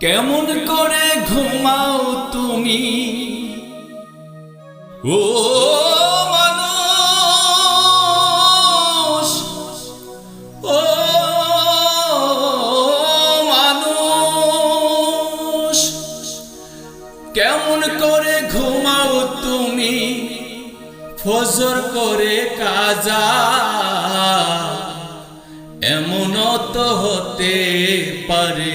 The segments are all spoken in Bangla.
কেমন করে ঘুমাও তুমি? ও মানুষ, ও কেমন করে ঘুমাও তুমি? ফজর করে কাজা, এমন তো হতে পারে।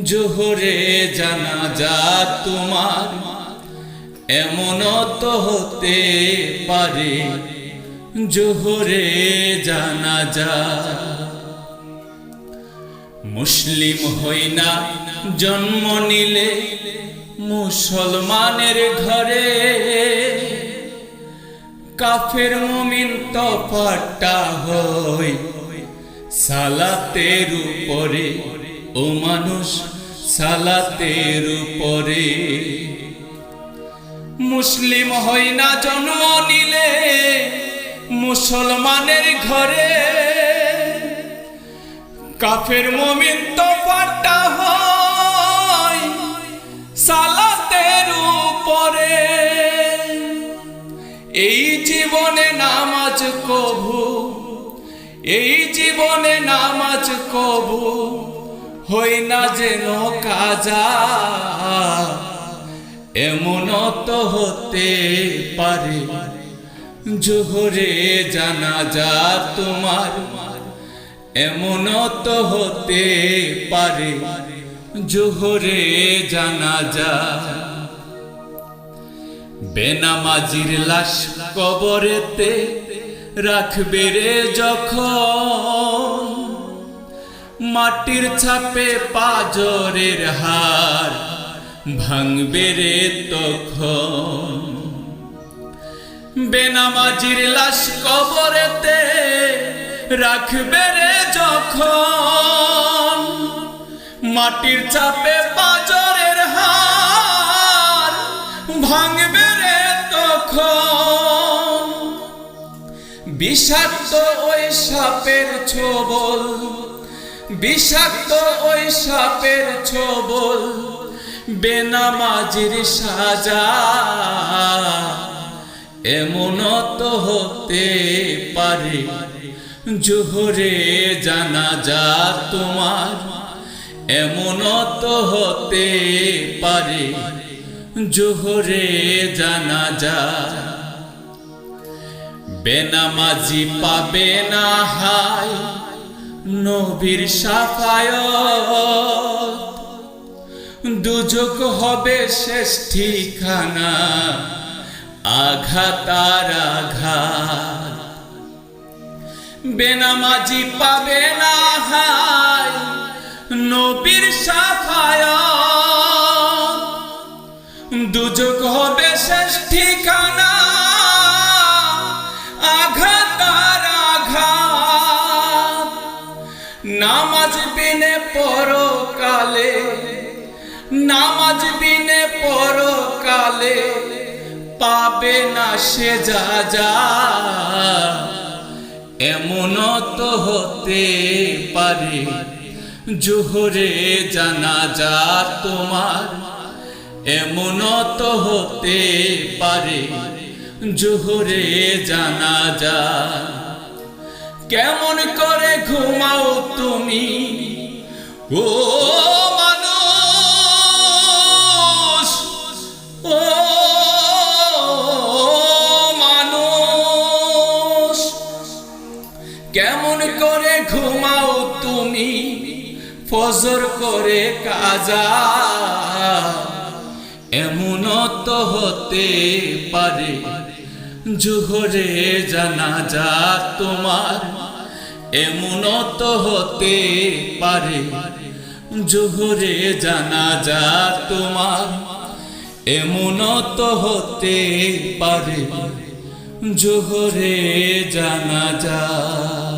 জোহরে জানাজা তোমার। এমন তো হতে পারে, জোহরে জানাজা। মুসলিম হই না, জন্ম নিলে মুসলমানের ঘরে। কাফের মুমিন তফাটা হয় সালাতের উপরে। ও মানুষ সালাতের উপরে। মুসলিম হই না জন্ম নিলে, মুসলমানের ঘরে। কাফের মমিন তো ফাটা হয় সালাতের উপরে। এই জীবনে নামাজ কবু এই জীবনে নামাজ কবু হই না যেন কাজা। এমন তো হতে পারে, জোহরে জানা যা তোমার। এমন তো হতে পারে, জোহরে জানা যা বেনামাজির লাশ কবরেতে রাখবে রে যখন মাটির ছাপে পাজরের হার ভাঙবে রে তখন। বেনামাজির লাশ কবরেতে রাখবে রে যখন। মাটির চাপে পাজরের হার ভাঙবে রে তখন। বিষাক্ত ওই সাপের ছোবল বিষাক্ত ওই সাপের ছোবল, বেনামাজির সাজা। এমন তো হতে পারে, জোহরে জানাজা তোমার। এমন তো হতে পারে, জোহরে জানাজা। বেনামাজি পাবে না হায় নবীর সাফায়ত। দুজক হবে শেষ ঠিকানা আঘাতার আঘাত। বেনামাজি পাবে না হায় নবীর সাফায়ত। দুজক হবে শেষ ঠিকানা নামাজ বিনে পরকালে, নামাজ বিনে পরকালে পাবে না সে যা যা এমন তো হতে পারে জোহরে জানাজা তোমার। এমন তো হতে পারে জোহরে জানাজা। কেমন করে ঘুমাও তুমি? ও মানুষ ও মানুষ, কেমন করে ঘুমাও তুমি? ফজর করে কাজা এমন তো হতে পারে। জোহরে জানাজা তোমার, এমন তো হতে পারে। জোহরে জানাজা তোমার, এমন তো হতে পারে। জোহরে জানা যায়